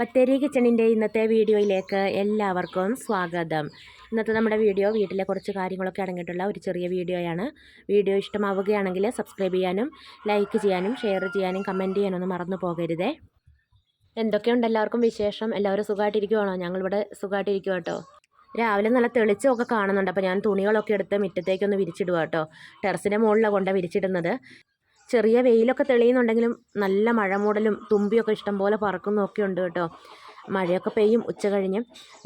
ബത്തേരി കിച്ചണിന്റെ ഇന്നത്തെ വീഡിയോയിലേക്ക് എല്ലാവർക്കും സ്വാഗതം. ഇന്നത്തെ നമ്മുടെ വീഡിയോ വീട്ടിലെ കുറച്ച് കാര്യങ്ങളൊക്കെ അടങ്ങിയിട്ടുള്ള ഒരു ചെറിയ വീഡിയോയാണ്. വീഡിയോ ഇഷ്ടമാവുകയാണെങ്കിൽ സബ്സ്ക്രൈബ് ചെയ്യാനും ലൈക്ക് ചെയ്യാനും ഷെയർ ചെയ്യാനും കമന്റ് ചെയ്യാനൊന്നും മറന്നു പോകരുതേ. എന്തൊക്കെയുണ്ട് എല്ലാവർക്കും വിശേഷം? എല്ലാവരും സുഖമായിട്ടിരിക്കുവാണോ? ഞങ്ങളിവിടെ സുഖമായിട്ടിരിക്കുക കേട്ടോ. രാവിലെ നല്ല തെളിച്ചമൊക്കെ കാണുന്നുണ്ട്. അപ്പോൾ ഞാൻ തുണികളൊക്കെ എടുത്ത് മുറ്റത്തേക്കൊന്ന് വിരിച്ചിടുക കേട്ടോ. ടെറസിന്റെ മുകളിലാണ് കൊണ്ടാണ് വിരിച്ചിടുന്നത്. ചെറിയ വെയിലൊക്കെ തെളിയുന്നുണ്ടെങ്കിലും നല്ല മഴ മൂടലും തുമ്പിയൊക്കെ ഇഷ്ടംപോലെ പറക്കുന്നൊക്കെ ഉണ്ട് കേട്ടോ. മഴയൊക്കെ പെയ്യും ഉച്ച കഴിഞ്ഞ്.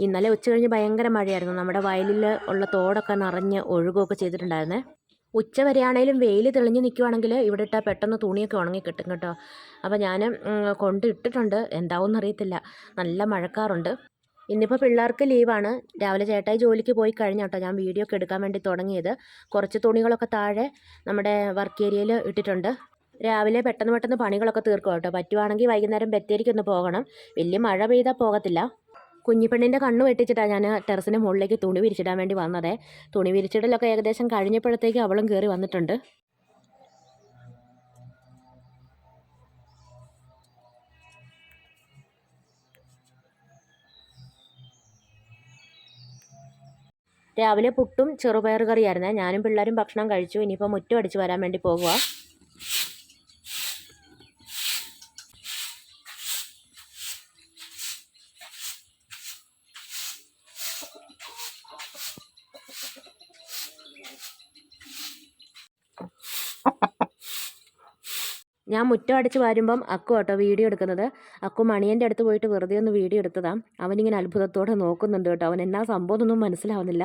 ഇന്നലെ ഉച്ച കഴിഞ്ഞ് ഭയങ്കര മഴയായിരുന്നു. നമ്മുടെ വയലിൽ ഉള്ള തോടൊക്കെ നിറഞ്ഞ് ഒഴുകുകയൊക്കെ ചെയ്തിട്ടുണ്ടായിരുന്നേ. ഉച്ച വരെയാണേലും വെയിൽ തെളിഞ്ഞ് നിൽക്കുവാണെങ്കിൽ ഇവിടെ ഇട്ടാൽ പെട്ടെന്ന് തുണിയൊക്കെ ഉണങ്ങി കിട്ടും കേട്ടോ. അപ്പോൾ ഞാൻ കൊണ്ടിട്ടിട്ടുണ്ട്. എന്താവും അറിയത്തില്ല നല്ല മഴക്കാറുണ്ട്. ഇന്നിപ്പോൾ പിള്ളേർക്ക് ലീവാണ്. രാവിലെ ചേട്ടായി ജോലിക്ക് പോയി കഴിഞ്ഞ കേട്ടോ ഞാൻ വീഡിയോ ഒക്കെ എടുക്കാൻ വേണ്ടി തുടങ്ങിയത്. കുറച്ച് തുണികളൊക്കെ താഴെ നമ്മുടെ വർക്ക് ഏരിയയിൽ ഇട്ടിട്ടുണ്ട്. രാവിലെ പെട്ടെന്ന് പെട്ടെന്ന് പണികളൊക്കെ തീർക്കും കേട്ടോ. പറ്റുവാണെങ്കിൽ വൈകുന്നേരം ബത്തേരിക്കൊന്ന് പോകണം. വലിയ മഴ പെയ്താൽ പോകത്തില്ല. കുഞ്ഞിപ്പെണ്ണിന്റെ കണ്ണ് വെട്ടിച്ചിട്ടാണ് ഞാൻ ടെറസിന്റെ മുകളിലേക്ക് തുണി വിരിച്ചിടാൻ വേണ്ടി വന്നതേ. തുണി വിരിച്ചിടലൊക്കെ ഏകദേശം കഴിഞ്ഞപ്പോഴത്തേക്ക് അവളും കയറി വന്നിട്ടുണ്ട്. രാവിലെ പുട്ടും ചെറുപയർ കറിയായിരുന്നേ. ഞാനും പിള്ളേരും ഭക്ഷണം കഴിച്ചു. ഇനിയിപ്പോൾ മുറ്റം അടിച്ച് വരാൻ വേണ്ടി പോകുക ഞാൻ മുറ്റം അടിച്ച് വരുമ്പം അക്കു കേട്ടോ വീഡിയോ എടുക്കുന്നത്. അക്കു മണിയന്റെ അടുത്ത് പോയിട്ട് വെറുതെ ഒന്ന് വീഡിയോ എടുത്തതാണ് അവനിങ്ങനെ അത്ഭുതത്തോടെ നോക്കുന്നുണ്ട് കേട്ടോ. അവൻ എന്നാ സംഭവം ഒന്നും മനസ്സിലാവുന്നില്ല.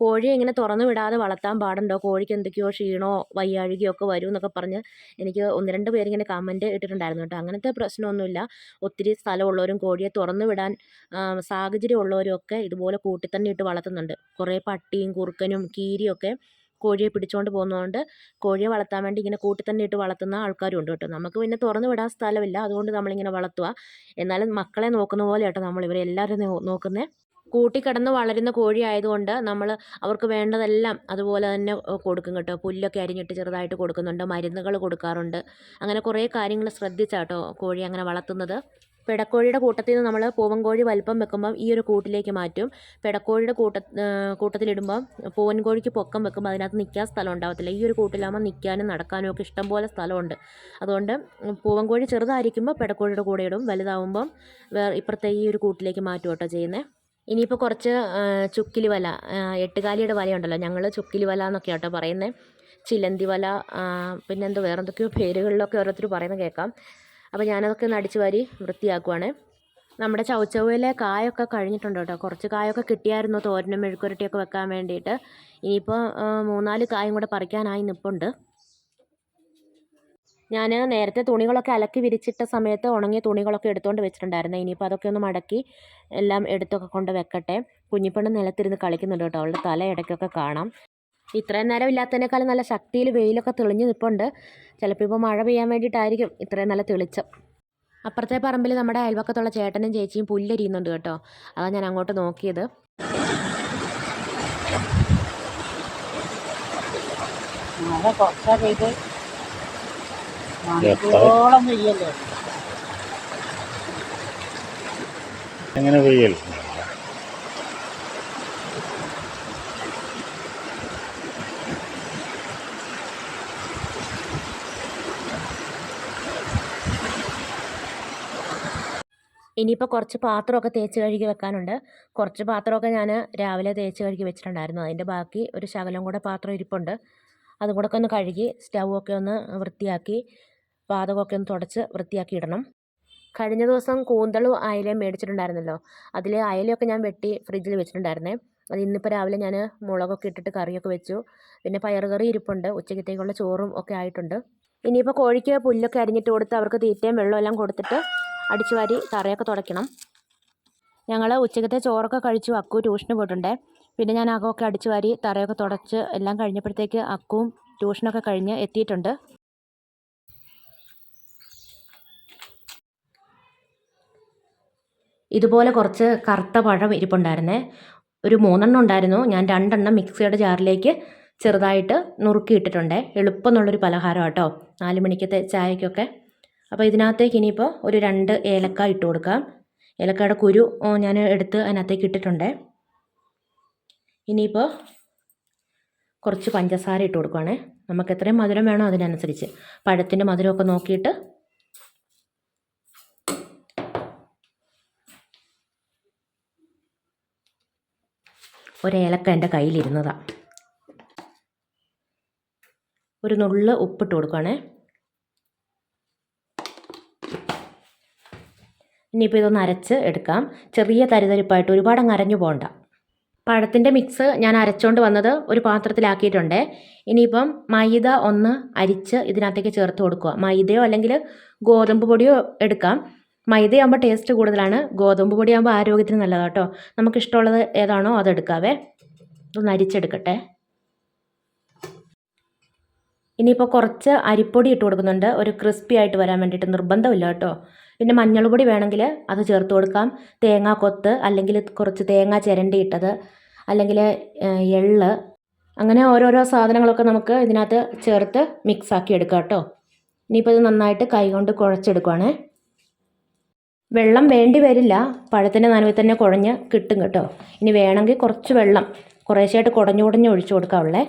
കോഴിയെ ഇങ്ങനെ തുറന്നു വിടാതെ വളർത്താൻ പാടുണ്ടോ? കോഴിക്ക് എന്തൊക്കെയോ ക്ഷീണോ വയ്യാഴികയോ ഒക്കെ വരും എന്നൊക്കെ പറഞ്ഞ് എനിക്ക് ഒന്ന് രണ്ട് പേരിങ്ങനെ കമന്റ് ഇട്ടിട്ടുണ്ടായിരുന്നു കേട്ടോ. അങ്ങനത്തെ പ്രശ്നമൊന്നുമില്ല. ഒത്തിരി സ്ഥലമുള്ളവരും കോഴിയെ തുറന്നു വിടാൻ സാഹചര്യമുള്ളവരും ഒക്കെ ഇതുപോലെ കൂട്ടിൽ തന്നെ ഇട്ട് വളർത്തുന്നുണ്ട്. കുറേ പട്ടിയും കുറുക്കനും കീരിയും ഒക്കെ കോഴിയെ പിടിച്ചുകൊണ്ട് പോകുന്നതുകൊണ്ട് കോഴിയെ വളർത്താൻ വേണ്ടി ഇങ്ങനെ കൂട്ടി തന്നെ ഇട്ട് വളർത്തുന്ന ആൾക്കാരും ഉണ്ട് കേട്ടോ. നമുക്ക് പിന്നെ തുറന്നു വിടാൻ സ്ഥലമില്ല. അതുകൊണ്ട് നമ്മളിങ്ങനെ വളർത്തുക. എന്നാലും മക്കളെ നോക്കുന്ന പോലെ കേട്ടോ. നമ്മളിവരെ എല്ലാവരും നോക്കുന്നത് കൂട്ടിക്കിടന്ന് വളരുന്ന കോഴി ആയതുകൊണ്ട് നമ്മൾ അവർക്ക് വേണ്ടതെല്ലാം അതുപോലെ തന്നെ കൊടുക്കും കേട്ടോ. പുല്ലൊക്കെ അരിഞ്ഞിട്ട് ചെറുതായിട്ട് കൊടുക്കുന്നുണ്ട് മരുന്നുകൾ കൊടുക്കാറുണ്ട്. അങ്ങനെ കുറേ കാര്യങ്ങൾ ശ്രദ്ധിച്ചാട്ടോ കോഴി അങ്ങനെ വളർത്തുന്നത്. പിടക്കോഴിയുടെ കൂട്ടത്തിൽ നിന്ന് നമ്മൾ പൂവൻ കോഴി വലിപ്പം വെക്കുമ്പം ഈ ഒരു കൂട്ടിലേക്ക് മാറ്റും. പിടക്കോഴിയുടെ കൂട്ട കൂട്ടത്തിലിടുമ്പം പൂവൻ കോഴിക്ക് പൊക്കം വെക്കുമ്പോൾ അതിനകത്ത് നിൽക്കാൻ സ്ഥലം ഉണ്ടാകത്തില്ല ഈ ഒരു കൂട്ടിലാകുമ്പോൾ നിൽക്കാനും നടക്കാനും ഒക്കെ ഇഷ്ടംപോലെ സ്ഥലമുണ്ട്. അതുകൊണ്ട് പൂവൻ കോഴി ചെറുതായിരിക്കുമ്പോൾ പിടക്കോഴിയുടെ കൂടെ ഇടും. വലുതാവുമ്പം വേറെ ഇപ്പുറത്തെ ഈ ഒരു കൂട്ടിലേക്ക് മാറ്റും കേട്ടോ ചെയ്യുന്നത് ഇനിയിപ്പോൾ കുറച്ച് ചുക്കിലി വല എട്ടുകാലിയുടെ വലയുണ്ടല്ലോ. ഞങ്ങൾ ചുക്കിലി വല എന്നൊക്കെ കേട്ടോ പറയുന്നത് ചിലന്തി വല പിന്നെന്തോ വേറെ എന്തൊക്കെയോ പേരുകളിലൊക്കെ ഓരോരുത്തർ പറയുന്നത് കേൾക്കാം. അപ്പോൾ ഞാനതൊക്കെ ഒന്ന് അടിച്ചു വാരി വൃത്തിയാക്കുവാണ്. നമ്മുടെ ചവച്ചവയിലെ കായൊക്കെ കഴിഞ്ഞിട്ടുണ്ട് കേട്ടോ. കുറച്ച് കായൊക്കെ കിട്ടിയായിരുന്നു തോരനും മെഴുക്കുരട്ടിയൊക്കെ വെക്കാൻ വേണ്ടിയിട്ട്. ഇനിയിപ്പോൾ മൂന്നാൽ കായും കൂടെ പറിക്കാനായി നിൽപ്പുണ്ട് ഞാൻ നേരത്തെ തുണികളൊക്കെ അലക്കി വിരിച്ചിട്ട സമയത്ത് ഉണങ്ങിയ തുണികളൊക്കെ എടുത്തുകൊണ്ട് വെച്ചിട്ടുണ്ടായിരുന്നു. ഇനിയിപ്പോൾ അതൊക്കെ ഒന്ന് മടക്കി എല്ലാം എടുത്തൊക്കെ കൊണ്ട് വെക്കട്ടെ. കുഞ്ഞിപ്പെണ്ണ് നിലത്തിരുന്ന് കളിക്കുന്നുണ്ട് കേട്ടോ. അവളുടെ തല ഇടയ്ക്കൊക്കെ കാണാം. ഇത്രയും നേരം ഇല്ലാത്തതിനേക്കാളും നല്ല ശക്തിയിൽ വെയിലൊക്കെ തെളിഞ്ഞു നിൽപ്പുണ്ട് ചിലപ്പോൾ ഇപ്പോൾ മഴ പെയ്യാൻ വേണ്ടിയിട്ടായിരിക്കും ഇത്രയും നല്ല തെളിച്ചം. അപ്പുറത്തെ പറമ്പിൽ നമ്മുടെ അയൽവക്കത്തുള്ള ചേട്ടനും ചേച്ചിയും പുല്ലരിയുന്നുണ്ട് കേട്ടോ. അതാണ് ഞാൻ അങ്ങോട്ട് നോക്കിയത്. പെയ്യല്ലേ എങ്ങനെ പെയ്യൽ ഇനിയിപ്പോൾ കുറച്ച് പാത്രമൊക്കെ തേച്ച് കഴുകി വെക്കാനുണ്ട്. കുറച്ച് പാത്രമൊക്കെ ഞാൻ രാവിലെ തേച്ച് കഴുകി വെച്ചിട്ടുണ്ടായിരുന്നു. അതിന്റെ ബാക്കി ഒരു ശകലം കൂടെ പാത്രം ഇരിപ്പുണ്ട്. അതും കൂടെ ഒക്കെ ഒന്ന് കഴുകി സ്റ്റൗ ഒക്കെ ഒന്ന് വൃത്തിയാക്കി പാതകമൊക്കെ ഒന്ന് തുടച്ച് വൃത്തിയാക്കി ഇടണം കഴിഞ്ഞ ദിവസം കൂന്തളും അയലയും മേടിച്ചിട്ടുണ്ടായിരുന്നല്ലോ. അതിൽ അയലയൊക്കെ ഞാൻ വെട്ടി ഫ്രിഡ്ജിൽ വെച്ചിട്ടുണ്ടായിരുന്നേ. അത് ഇന്നിപ്പോൾ രാവിലെ ഞാൻ മുളകൊക്കെ ഇട്ടിട്ട് കറിയൊക്കെ വെച്ചു. പിന്നെ പയറുകറി ഇരിപ്പുണ്ട്. ഉച്ചക്കത്തേക്കുള്ള ചോറും ഒക്കെ ആയിട്ടുണ്ട്. ഇനിയിപ്പോൾ കോഴിക്ക് പുല്ലൊക്കെ അരിഞ്ഞിട്ട് കൊടുത്ത് അവർക്ക് തീറ്റയും വെള്ളവും എല്ലാം കൊടുത്തിട്ട് അടിച്ചു വാരി കറിയൊക്കെ തുടയ്ക്കണം. ഞങ്ങൾ ഉച്ചക്കത്തെ ചോറൊക്കെ കഴിച്ചു. അക്കു ട്യൂഷന് പോയിട്ടുണ്ട്. പിന്നെ ഞാൻ അകമൊക്കെ അടിച്ചു വാരി തറയൊക്കെ തുടച്ച് എല്ലാം കഴിഞ്ഞപ്പോഴത്തേക്ക് അക്കുവും ട്യൂഷനൊക്കെ കഴിഞ്ഞ് എത്തിയിട്ടുണ്ട്. ഇതുപോലെ കുറച്ച് കറുത്ത പഴം ഇരിപ്പുണ്ടായിരുന്നേ. ഒരു മൂന്നെണ്ണം ഉണ്ടായിരുന്നു. ഞാൻ രണ്ടെണ്ണം മിക്സിയുടെ ജാറിലേക്ക് ചെറുതായിട്ട് നുറുക്കിയിട്ടിട്ടുണ്ട്. എളുപ്പം എന്നുള്ളൊരു പലഹാരം കേട്ടോ നാല് മണിക്കത്തെ ചായക്കൊക്കെ. അപ്പോൾ ഇതിനകത്തേക്ക് ഇനിയിപ്പോൾ ഒരു രണ്ട് ഏലക്ക ഇട്ട് കൊടുക്കാം. ഏലക്കയുടെ കുരു ഞാൻ എടുത്ത് അതിനകത്തേക്ക് ഇട്ടിട്ടുണ്ട്. ഇനിയിപ്പോൾ കുറച്ച് പഞ്ചസാര ഇട്ട് കൊടുക്കുവാണേ. നമുക്ക് എത്രയും മധുരം വേണോ അതിനനുസരിച്ച്. പഴത്തിന്റെ മധുരമൊക്കെ നോക്കിയിട്ട് ഒരേലക്ക എന്റെ കയ്യിലിരുന്നതാണ് ഒരു നുള്ള് ഉപ്പിട്ട് കൊടുക്കുകയാണേ ഇനിയിപ്പോൾ ഇതൊന്ന് അരച്ച് എടുക്കാം. ചെറിയ തരിതരിപ്പായിട്ട് ഒരുപാട് അങ്ങ് അരഞ്ഞു പോകണ്ട. പഴത്തിന്റെ മിക്സ് ഞാൻ അരച്ചുകൊണ്ട് വന്നത് ഒരു പാത്രത്തിലാക്കിയിട്ടുണ്ട്. ഇനിയിപ്പം മൈദ ഒന്ന് അരിച്ച് ഇതിനകത്തേക്ക് ചേർത്ത് കൊടുക്കുക. മൈദയോ അല്ലെങ്കിൽ ഗോതമ്പ് പൊടിയോ എടുക്കാം. മൈദയാകുമ്പോൾ ടേസ്റ്റ് കൂടുതലാണ്. ഗോതമ്പ് പൊടിയാകുമ്പോൾ ആരോഗ്യത്തിന് നല്ലതാണ് കേട്ടോ നമുക്കിഷ്ടമുള്ളത് ഏതാണോ അതെടുക്കാവേ ഒന്ന് അരിച്ചെടുക്കട്ടെ. ഇനിയിപ്പോൾ കുറച്ച് അരിപ്പൊടി ഇട്ട് കൊടുക്കുന്നുണ്ട്. ഒരു ക്രിസ്പി ആയിട്ട് വരാൻ വേണ്ടിയിട്ട് നിർബന്ധമില്ല കേട്ടോ പിന്നെ മഞ്ഞൾപ്പൊടി വേണമെങ്കിൽ അത് ചേർത്ത് കൊടുക്കാം. തേങ്ങാ കൊത്ത് അല്ലെങ്കിൽ കുറച്ച് തേങ്ങ ചിരണ്ടി ഇട്ടത്. അല്ലെങ്കിൽ എള്ള്. അങ്ങനെ ഓരോരോ സാധനങ്ങളൊക്കെ നമുക്ക് ഇതിനകത്ത് ചേർത്ത് മിക്സാക്കി എടുക്കാം കേട്ടോ ഇനിയിപ്പോൾ ഇത് നന്നായിട്ട് കൈകൊണ്ട് കുഴച്ചെടുക്കുവാണേ. വെള്ളം വേണ്ടി വരില്ല. പഴത്തിന്റെ നനവിൽ തന്നെ കുഴഞ്ഞ് കിട്ടും കേട്ടോ. ഇനി വേണമെങ്കിൽ കുറച്ച് വെള്ളം കുറേശ്ശേയായിട്ട് കുടഞ്ഞു കുടഞ്ഞ് ഒഴിച്ചു കൊടുക്കാവുള്ളേ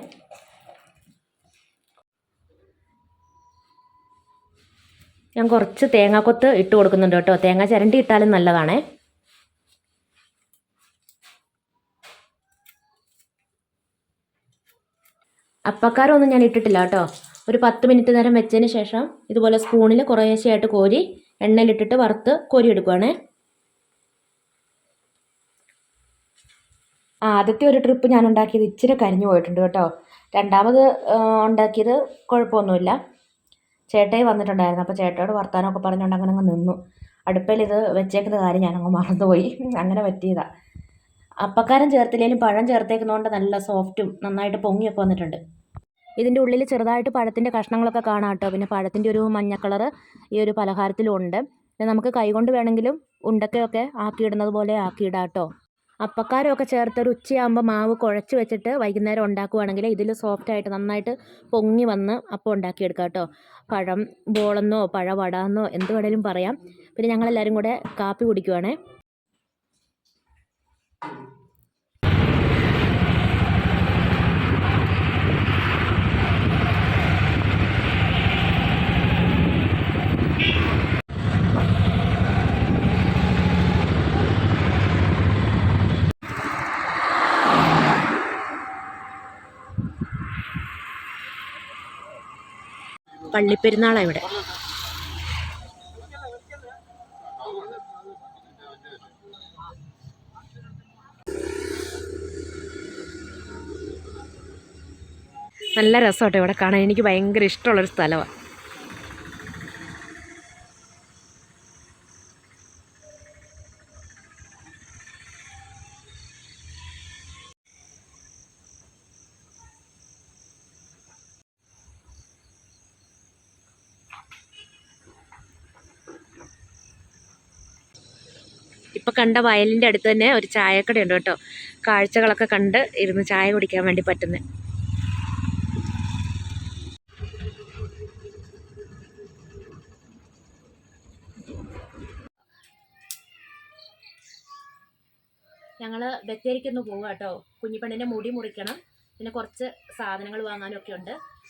ഞാൻ കുറച്ച് തേങ്ങാക്കൊത്ത് ഇട്ട് കൊടുക്കുന്നുണ്ട് കേട്ടോ. തേങ്ങ ചിരണ്ടി ഇട്ടാലും നല്ലതാണേ. അപ്പക്കാരൊന്നും ഞാൻ ഇട്ടിട്ടില്ല കേട്ടോ. ഒരു പത്ത് മിനിറ്റ് നേരം വെച്ചതിന് ശേഷം ഇതുപോലെ സ്പൂണിൽ കുറേശ്ശെയായിട്ട് കോരി എണ്ണയിലിട്ടിട്ട് വറുത്ത് കോരി എടുക്കുവാണേ ആ ആദ്യത്തെ ഒരു ട്രിപ്പ് ഞാൻ ഉണ്ടാക്കിയത് ഇച്ചിരി കരിഞ്ഞു പോയിട്ടുണ്ട് കേട്ടോ. രണ്ടാമത് ഉണ്ടാക്കിയത് കുഴപ്പമൊന്നുമില്ല. ചേട്ടായി വന്നിട്ടുണ്ടായിരുന്നു. അപ്പോൾ ചേട്ടയോട് വർത്താനമൊക്കെ പറഞ്ഞുകൊണ്ട് അങ്ങനെ അങ്ങ് നിന്നു. അടുപ്പിൽ ഇത് വെച്ചേക്കുന്ന കാര്യം ഞാനങ്ങ് മറന്നുപോയി. അങ്ങനെ പറ്റിയതാണ് അപ്പക്കാരം ചേർത്തില്ലെങ്കിലും പഴം ചേർത്തേക്കുന്നതുകൊണ്ട് നല്ല സോഫ്റ്റും നന്നായിട്ട് പൊങ്ങിയൊക്കെ വന്നിട്ടുണ്ട്. ഇതിന്റെ ഉള്ളിൽ ചെറുതായിട്ട് പഴത്തിന്റെ കഷ്ണങ്ങളൊക്കെ കാണാം കേട്ടോ. പിന്നെ പഴത്തിന്റെ ഒരു മഞ്ഞ കളറ് ഈ ഒരു പലഹാരത്തിലും ഉണ്ട് പിന്നെ നമുക്ക് കൈകൊണ്ട് വേണമെങ്കിലും ഉണ്ടക്കയൊക്കെ ആക്കിയിടുന്നത് പോലെ ആക്കിയിടാം കേട്ടോ. അപ്പക്കാരമൊക്കെ ചേർത്ത് ഒരു ഉച്ചയാകുമ്പോൾ മാവ് കുഴച്ച് വെച്ചിട്ട് വൈകുന്നേരം ഉണ്ടാക്കുവാണെങ്കിൽ ഇതിൽ സോഫ്റ്റായിട്ട് നന്നായിട്ട് പൊങ്ങി വന്ന് അപ്പം ഉണ്ടാക്കിയെടുക്കാം കേട്ടോ. പഴം ബോളെന്നോ പഴവടാന്നോ എന്ത് വേണേലും പറയാം. പിന്നെ ഞങ്ങളെല്ലാവരും കൂടെ കാപ്പി കുടിക്കുവാണേ. പള്ളിപ്പെരുന്നാളാണ് ഇവിടെ. നല്ല രസമാട്ടോ ഇവിടെ കാണാൻ. എനിക്ക് ഭയങ്കര ഇഷ്ടമുള്ളൊരു സ്ഥലമാണ് ഇപ്പം കണ്ട വയലിന്റെ അടുത്ത് തന്നെ ഒരു ചായക്കടയുണ്ട് കേട്ടോ. കാഴ്ചകളൊക്കെ കണ്ട് ഇരുന്ന് ചായ കുടിക്കാൻ വേണ്ടി പറ്റുന്നത് ഞങ്ങൾ ബത്തേരിക്കൊന്ന് പോവുക കേട്ടോ. കുഞ്ഞിപ്പെണ്ണിന്റെ മുടി മുറിക്കണം. പിന്നെ കുറച്ച് സാധനങ്ങൾ വാങ്ങാനൊക്കെ ഉണ്ട്.